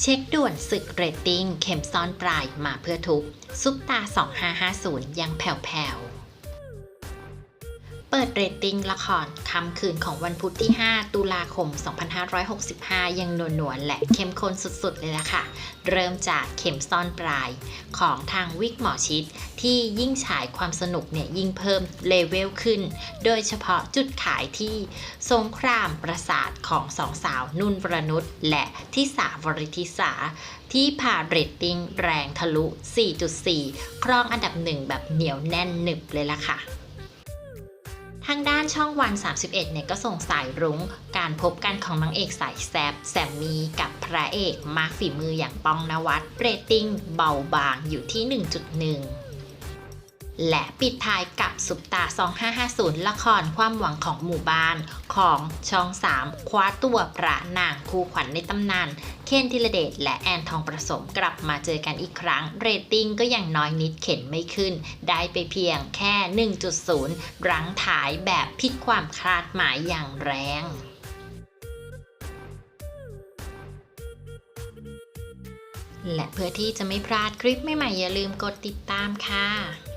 เช็คด่วนศึกเรตติ้งเข็มซ้อนปลายมาเพื่อทุกซุปตา 2550 ยังแผ่วๆ เปิดเรตติ้งละครค่ำคืนของวันพุธที่ 5 ตุลาคม 2565 ยังนวลๆและเข้มข้นสุดๆ เลยล่ะค่ะ เริ่มจากเข็มซ่อนปลายของทางวิกหมอชิด ที่ยิ่งฉายความสนุกเนี่ยยิ่งเพิ่มเลเวลขึ้น โดยเฉพาะจุดขายที่สงครามประสาทของสองสาวนุ่นประนุษและที่สาวริธิสาที่พาเรตติ้งแรงทะลุ 4.4 ครองอันดับหนึ่งแบบเหนียวแน่นหนึบเลยล่ะค่ะ ทางด้านช่องวัน 31 เนี่ยก็ส่งสายรุ้ง การพบกันของนางเอกสายแซบแซมมีกับพระเอกมารฝีมืออย่างป้องนวัดเรตติ้งเบาบางอยู่ที่ 1.1และปิดท้ายกับสุปตา 2550 ละครความหวังของหมู่บ้านของช่อง 3 คว้าตัวพระนางคู่ขวัญในตำนาน คนธีรเดชและแอนทองประสมกลับมาเจอกันอีกครั้ง เรตติ้งก็ยังน้อยนิดเข็นไม่ขึ้น ได้ไปเพียงแค่ 1.0 รั้งถ่ายแบบผิดความคาดหมายอย่างแรงและเพื่อที่จะไม่พลาดคลิปใหม่ๆอย่าลืมกดติดตามค่ะ